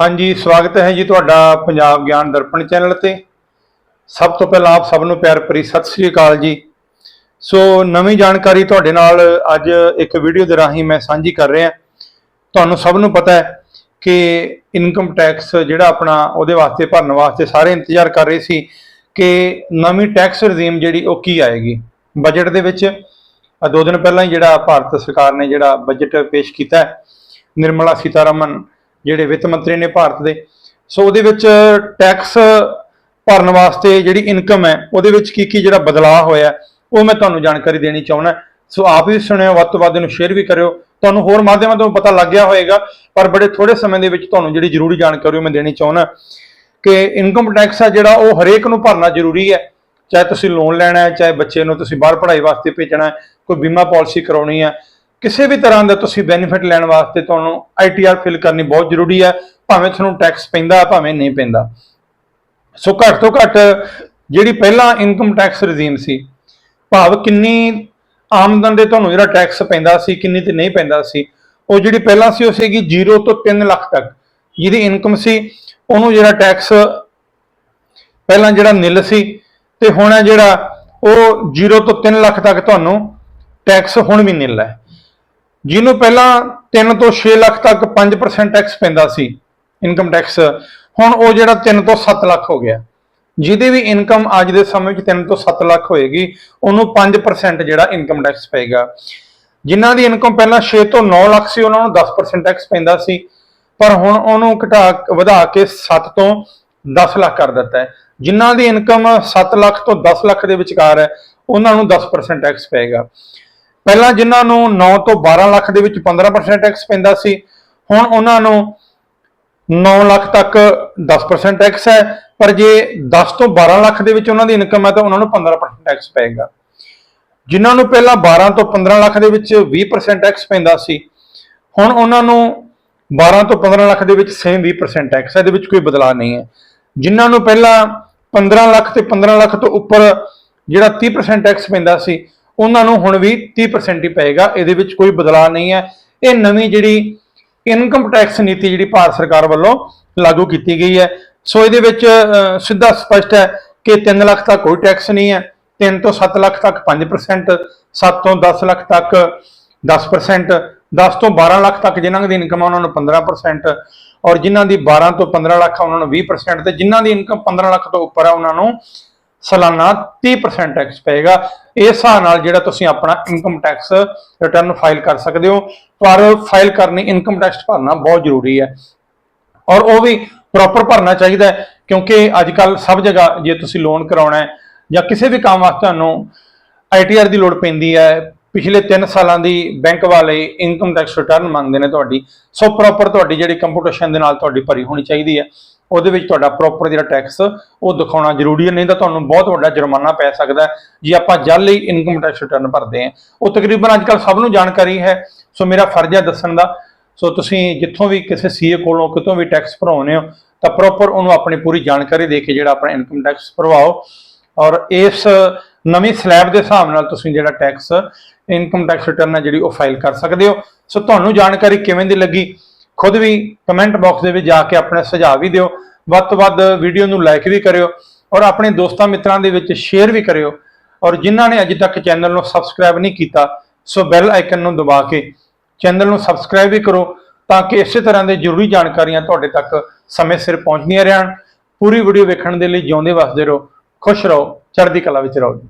ਹਾਂਜੀ, ਸਵਾਗਤ ਹੈ ਜੀ ਤੁਹਾਡਾ ਪੰਜਾਬ ਗਿਆਨ ਦਰਪਣ ਚੈਨਲ ਤੇ। ਸਭ ਤੋਂ ਪਹਿਲਾਂ ਆਪ ਸਭ ਨੂੰ ਪਿਆਰ ਭਰੀ ਸਤਿ ਸ੍ਰੀ ਅਕਾਲ ਜੀ। ਸੋ ਨਵੀਂ ਜਾਣਕਾਰੀ ਤੁਹਾਡੇ ਨਾਲ ਅੱਜ ਇੱਕ ਵੀਡੀਓ ਦੇ ਰਾਹੀਂ ਮੈਂ ਸਾਂਝੀ ਕਰ ਰਿਹਾ। ਤੁਹਾਨੂੰ ਸਭ ਨੂੰ ਪਤਾ ਹੈ ਕਿ ਇਨਕਮ ਟੈਕਸ ਜਿਹੜਾ ਆਪਣਾ ਉਹਦੇ ਵਾਸਤੇ, ਭਰਨ ਵਾਸਤੇ ਸਾਰੇ ਇੰਤਜ਼ਾਰ ਕਰ ਰਹੇ ਸੀ ਕਿ ਨਵੀਂ ਟੈਕਸ ਰਜੀਮ ਜਿਹੜੀ ਉਹ ਕੀ ਆਏਗੀ। ਬਜਟ ਦੇ ਵਿੱਚ ਦੋ ਦਿਨ ਪਹਿਲਾਂ ਹੀ ਜਿਹੜਾ ਭਾਰਤ ਸਰਕਾਰ ਨੇ ਜਿਹੜਾ ਬਜਟ ਪੇਸ਼ ਕੀਤਾ ਨਿਰਮਲਾ ਸੀਤਾਰਮਨ ਜਿਹੜੇ ਵਿੱਤ ਮੰਤਰੀ ਨੇ ਭਾਰਤ ਦੇ। ਸੋ ਉਹਦੇ ਵਿੱਚ ਟੈਕਸ ਭਰਨ ਵਾਸਤੇ ਜਿਹੜੀ ਇਨਕਮ ਹੈ, ਉਹਦੇ ਵਿੱਚ ਕੀ ਕੀ ਜਿਹੜਾ ਬਦਲਾਅ ਹੋਇਆ ਉਹ ਮੈਂ ਤੁਹਾਨੂੰ ਜਾਣਕਾਰੀ ਦੇਣੀ ਚਾਹੁੰਦਾ ਸੋ ਆਪ ਵੀ ਸੁਣਿਓ, ਵੱਧ ਤੋਂ ਵੱਧ ਇਹਨੂੰ ਸ਼ੇਅਰ ਵੀ ਕਰਿਓ। ਤੁਹਾਨੂੰ ਹੋਰ ਮਾਧਿਅਮਾਂ ਤੋਂ ਪਤਾ ਲੱਗ ਗਿਆ ਹੋਵੇਗਾ, ਪਰ ਬੜੇ ਥੋੜੇ ਸਮੇਂ ਦੇ ਵਿੱਚ ਤੁਹਾਨੂੰ ਜਿਹੜੀ ਜ਼ਰੂਰੀ ਜਾਣਕਾਰੀ ਉਹ ਮੈਂ ਦੇਣੀ ਚਾਹੁੰਦਾ ਕਿ ਇਨਕਮ ਟੈਕਸ ਆ ਜਿਹੜਾ, ਉਹ ਹਰੇਕ ਨੂੰ ਭਰਨਾ ਜ਼ਰੂਰੀ ਹੈ। ਚਾਹੇ ਤੁਸੀਂ ਲੋਨ ਲੈਣਾ ਹੈ, ਚਾਹੇ ਬੱਚੇ ਨੂੰ ਤੁਸੀਂ ਬਾਹਰ ਪੜ੍ਹਾਈ ਵਾਸਤੇ ਭੇਜਣਾ ਹੈ, ਕੋਈ ਬੀਮਾ ਪਾਲਿਸੀ ਕਰਾਉਣੀ ਹੈ ਕਿਸੇ ਵੀ ਤਰ੍ਹਾਂ ਦਾ ਤੁਸੀਂ ਬੈਨੀਫਿਟ ਲੈਣ ਵਾਸਤੇ ਤੁਹਾਨੂੰ ਆਈਟੀਆਰ ਫਿਲ ਕਰਨੀ ਬਹੁਤ ਜ਼ਰੂਰੀ ਹੈ, ਭਾਵੇਂ ਤੁਹਾਨੂੰ ਟੈਕਸ ਪੈਂਦਾ, ਭਾਵੇਂ ਨਹੀਂ ਪੈਂਦਾ। ਸੋ ਘੱਟ ਤੋਂ ਘੱਟ ਜਿਹੜੀ ਪਹਿਲਾਂ ਇਨਕਮ ਟੈਕਸ ਰਜੀਮ ਸੀ, ਭਾਵ ਕਿੰਨੀ ਆਮਦਨ ਦੇ ਤੁਹਾਨੂੰ ਜਿਹੜਾ ਟੈਕਸ ਪੈਂਦਾ ਸੀ, ਕਿੰਨੀ ਤੇ ਨਹੀਂ ਪੈਂਦਾ ਸੀ, ਉਹ ਜਿਹੜੀ ਪਹਿਲਾਂ ਸੀ ਉਹ ਸੀਗੀ 0 ਤੋਂ 3 ਲੱਖ ਤੱਕ। ਜਿਹਦੀ ਇਨਕਮ ਸੀ, ਉਹਨੂੰ ਜਿਹੜਾ ਟੈਕਸ ਪਹਿਲਾਂ ਜਿਹੜਾ ਨਿਲ ਸੀ, ਤੇ ਹੁਣ ਜਿਹੜਾ ਉਹ 0 ਤੋਂ 3 ਲੱਖ ਤੱਕ ਤੁਹਾਨੂੰ ਟੈਕਸ ਹੁਣ ਵੀ ਨਿਲ ਹੈ। ਜਿਹਨੂੰ ਪਹਿਲਾਂ 3 ਤੋਂ 6 ਲੱਖ ਤੱਕ 5% ਟੈਕਸ ਪੈਂਦਾ ਸੀ ਇਨਕਮ ਟੈਕਸ ਹੁਣ ਉਹ ਜਿਹੜਾ 3 ਤੋਂ 7 ਲੱਖ ਹੋ ਗਿਆ। ਜਿਹਦੀ ਵੀ ਇਨਕਮ ਅੱਜ ਦੇ ਸਮੇਂ ਵਿੱਚ 3 ਤੋਂ 7 ਲੱਖ ਹੋਏਗੀ, ਉਹਨੂੰ 5% ਜਿਹੜਾ ਇਨਕਮ ਟੈਕਸ ਪਏਗਾ। ਜਿਨ੍ਹਾਂ ਦੀ ਇਨਕਮ ਪਹਿਲਾਂ 6 ਤੋਂ 9 ਲੱਖ ਸੀ, ਉਹਨਾਂ ਨੂੰ 10% ਟੈਕਸ ਪੈਂਦਾ ਸੀ, ਪਰ ਹੁਣ ਉਹਨੂੰ ਘਟਾ ਵਧਾ ਕੇ 7 ਤੋਂ 10 ਲੱਖ ਕਰ ਦਿੱਤਾ ਹੈ। ਜਿਨ੍ਹਾਂ ਦੀ ਇਨਕਮ 7 ਲੱਖ ਤੋਂ 10 ਲੱਖ ਦੇ ਵਿਚਕਾਰ ਹੈ, ਉਹਨਾਂ ਨੂੰ 10% ਟੈਕਸ ਪਏਗਾ। ਪਹਿਲਾਂ ਜਿਨ੍ਹਾਂ ਨੂੰ 9 ਤੋਂ 12 ਲੱਖ ਦੇ ਵਿੱਚ 15% ਟੈਕਸ ਪੈਂਦਾ ਸੀ, ਹੁਣ ਉਹਨਾਂ ਨੂੰ 9 ਲੱਖ ਤੱਕ 10% ਟੈਕਸ ਹੈ, ਪਰ ਜੇ 10 ਤੋਂ 12 ਲੱਖ ਦੇ ਵਿੱਚ ਉਹਨਾਂ ਦੀ ਇਨਕਮ ਹੈ ਤਾਂ ਉਹਨਾਂ ਨੂੰ 15% ਟੈਕਸ ਪਏਗਾ। ਜਿਨ੍ਹਾਂ ਨੂੰ ਪਹਿਲਾਂ 12 ਤੋਂ 15 ਲੱਖ ਦੇ ਵਿੱਚ 20% ਟੈਕਸ ਪੈਂਦਾ ਸੀ, ਹੁਣ ਉਹਨਾਂ ਨੂੰ 12 ਤੋਂ 15 ਲੱਖ ਦੇ ਵਿੱਚ ਸੇਮ 20% ਟੈਕਸ ਹੈ, ਇਹਦੇ ਵਿੱਚ ਕੋਈ ਬਦਲਾਅ ਨਹੀਂ ਹੈ। ਜਿਨ੍ਹਾਂ ਨੂੰ ਪਹਿਲਾਂ 15 ਲੱਖ ਤੇ 15 ਲੱਖ ਤੋਂ ਉੱਪਰ ਜਿਹੜਾ 30% ਟੈਕਸ ਪੈਂਦਾ ਸੀ ਉਹਨਾਂ ਨੂੰ ਹੁਣ ਵੀ 30% ਹੀ ਪਏਗਾ, ਇਹਦੇ ਵਿੱਚ ਕੋਈ ਬਦਲਾਅ ਨਹੀਂ ਹੈ। ਇਹ ਨਵੀਂ ਜਿਹੜੀ ਇਨਕਮ ਟੈਕਸ ਨੀਤੀ ਜਿਹੜੀ ਭਾਰਤ ਸਰਕਾਰ ਵੱਲੋਂ ਲਾਗੂ ਕੀਤੀ ਗਈ ਹੈ। ਸੋ ਇਹਦੇ ਵਿੱਚ ਸਿੱਧਾ ਸਪਸ਼ਟ ਹੈ ਕਿ 3 ਲੱਖ ਤੱਕ ਕੋਈ ਟੈਕਸ ਨਹੀਂ ਹੈ। 3 ਤੋਂ 7 ਲੱਖ ਤੱਕ 5% 7 ਤੋਂ 10 ਲੱਖ ਤੱਕ 10% 10 ਤੋਂ 12 ਲੱਖ ਤੱਕ ਜਿਨ੍ਹਾਂ ਦੀ ਇਨਕਮ ਆ ਉਹਨਾਂ ਨੂੰ 15% ਔਰ ਜਿਨ੍ਹਾਂ ਦੀ 12 ਤੋਂ 15 ਲੱਖ ਆ ਉਹਨਾਂ ਨੂੰ 20% ਤੇ ਜਿਨ੍ਹਾਂ ਦੀ ਇਨਕਮ 15 ਲੱਖ ਤੋਂ ਉੱਪਰ ਆ ਉਹਨਾਂ ਨੂੰ ਸਾਲਾਨਾ 30% ਟੈਕਸ ਪਏਗਾ। ਇਸ ਹਿਸਾਬ ਨਾਲ ਜਿਹੜਾ ਤੁਸੀਂ ਆਪਣਾ ਇਨਕਮ ਟੈਕਸ ਰਿਟਰਨ ਫਾਈਲ ਕਰ ਸਕਦੇ ਹੋ, ਪਰ ਫਾਈਲ ਕਰਨੀ ਇਨਕਮ ਟੈਕਸ ਭਰਨਾ ਬਹੁਤ ਜ਼ਰੂਰੀ ਹੈ। ਔਰ ਉਹ ਵੀ ਪ੍ਰੋਪਰ ਭਰਨਾ ਚਾਹੀਦਾ ਹੈ, ਕਿਉਂਕਿ ਅੱਜ ਕੱਲ ਸਭ ਜਗ੍ਹਾ ਜੇ ਤੁਸੀਂ ਲੋਨ ਕਰਾਉਣਾ ਹੈ ਜਾਂ ਕਿਸੇ ਵੀ ਕੰਮ ਵਾਸਤੇ ਤੁਹਾਨੂੰ ਆਈਟੀਆਰ ਦੀ ਲੋੜ ਪੈਂਦੀ ਹੈ, ਪਿਛਲੇ 3 ਸਾਲਾਂ ਦੀ ਬੈਂਕ ਵਾਲੇ ਇਨਕਮ ਟੈਕਸ ਰਿਟਰਨ ਮੰਗਦੇ ਨੇ ਤੁਹਾਡੀ। ਸੋ ਪ੍ਰੋਪਰ ਤੁਹਾਡੀ ਜਿਹੜੀ ਕੰਪਿਊਟੇਸ਼ਨ ਦੇ ਨਾਲ ਤੁਹਾਡੀ ਭਰੀ ਹੋਣੀ ਚਾਹੀਦੀ ਹੈ। ਉਹਦੇ ਵਿੱਚ ਤੁਹਾਡਾ ਪ੍ਰੋਪਰ ਜਿਹੜਾ ਟੈਕਸ ਉਹ ਦਿਖਾਉਣਾ ਜ਼ਰੂਰੀ ਹੈ, ਨਹੀਂ ਤਾਂ ਤੁਹਾਨੂੰ ਬਹੁਤ ਵੱਡਾ ਜੁਰਮਾਨਾ ਪੈ ਸਕਦਾ ਜੇ ਆਪਾਂ ਜਲ ਜਾਲੀ ਇਨਕਮ ਟੈਕਸ ਰਿਟਰਨ ਭਰਦੇ ਹਾਂ, ਉਹ ਤਕਰੀਬਨ ਅੱਜ ਕੱਲ ਸਭ ਨੂੰ ਜਾਣਕਾਰੀ ਹੈ। ਸੋ ਮੇਰਾ ਫਰਜ਼ ਹੈ ਦੱਸਣ ਦਾ। ਸੋ ਤੁਸੀਂ ਜਿੱਥੋਂ ਵੀ ਕਿਸੇ ਸੀਏ ਕੋਲੋਂ ਕਿਤੋਂ ਵੀ ਟੈਕਸ ਭਰਾਉਨੇ ਹੋ, ਤਾਂ ਪ੍ਰੋਪਰ ਉਹਨੂੰ ਆਪਣੀ ਪੂਰੀ ਜਾਣਕਾਰੀ ਦੇ ਕੇ ਜਿਹੜਾ ਆਪਣਾ ਇਨਕਮ ਟੈਕਸ ਭਰਵਾਓ। ਔਰ ਇਸ ਨਵੀਂ ਸਲੈਬ ਦੇ ਹਿਸਾਬ ਨਾਲ ਤੁਸੀਂ ਜਿਹੜਾ ਟੈਕਸ ਇਨਕਮ ਟੈਕਸ ਰਿਟਰਨ ਹੈ ਜਿਹੜੀ ਉਹ ਫਾਈਲ ਕਰ ਸਕਦੇ ਹੋ। ਸੋ ਤੁਹਾਨੂੰ ਜਾਣਕਾਰੀ ਕਿਵੇਂ ਦੀ ਲੱਗੀ? ਖੁਦ ਵੀ ਕਮੈਂਟ ਬਾਕਸ ਦੇ ਵਿੱਚ ਜਾ ਕੇ ਆਪਣਾ ਸੁਝਾਅ ਵੀ ਦਿਓ। ਵੱਧ ਤੋਂ ਵੱਧ ਵੀਡੀਓ ਨੂੰ ਲਾਈਕ ਵੀ ਕਰਿਓ ਔਰ ਆਪਣੇ ਦੋਸਤਾਂ ਮਿੱਤਰਾਂ ਦੇ ਵਿੱਚ ਸ਼ੇਅਰ ਵੀ ਕਰਿਓ। ਔਰ ਜਿਨ੍ਹਾਂ ਨੇ ਅਜੇ ਤੱਕ ਚੈਨਲ ਨੂੰ ਸਬਸਕ੍ਰਾਈਬ ਨਹੀਂ ਕੀਤਾ, ਸੋ ਬੈਲ ਆਈਕਨ ਨੂੰ ਦਬਾ ਕੇ ਚੈਨਲ ਨੂੰ ਸਬਸਕ੍ਰਾਈਬ ਵੀ ਕਰੋ ਤਾਂ ਕਿ ਇਸੇ ਤਰ੍ਹਾਂ ਦੇ ਜ਼ਰੂਰੀ ਜਾਣਕਾਰੀਆਂ ਤੁਹਾਡੇ ਤੱਕ ਸਮੇਂ ਸਿਰ ਪਹੁੰਚਦੀਆਂ ਰਹਿਣ। ਪੂਰੀ ਵੀਡੀਓ ਵੇਖਣ ਦੇ ਲਈ ਜਿਉਂਦੇ ਵਸਦੇ ਰਹੋ। ਖੁਸ਼ ਰਹੋ। ਚੜ੍ਹਦੀ ਕਲਾ ਵਿੱਚ ਰਹੋ।